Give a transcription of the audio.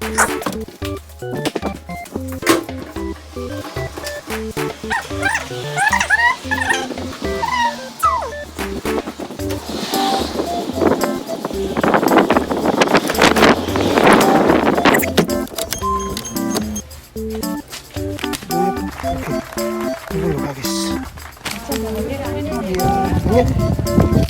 네, 이걸로 가겠어. 뭐? 네.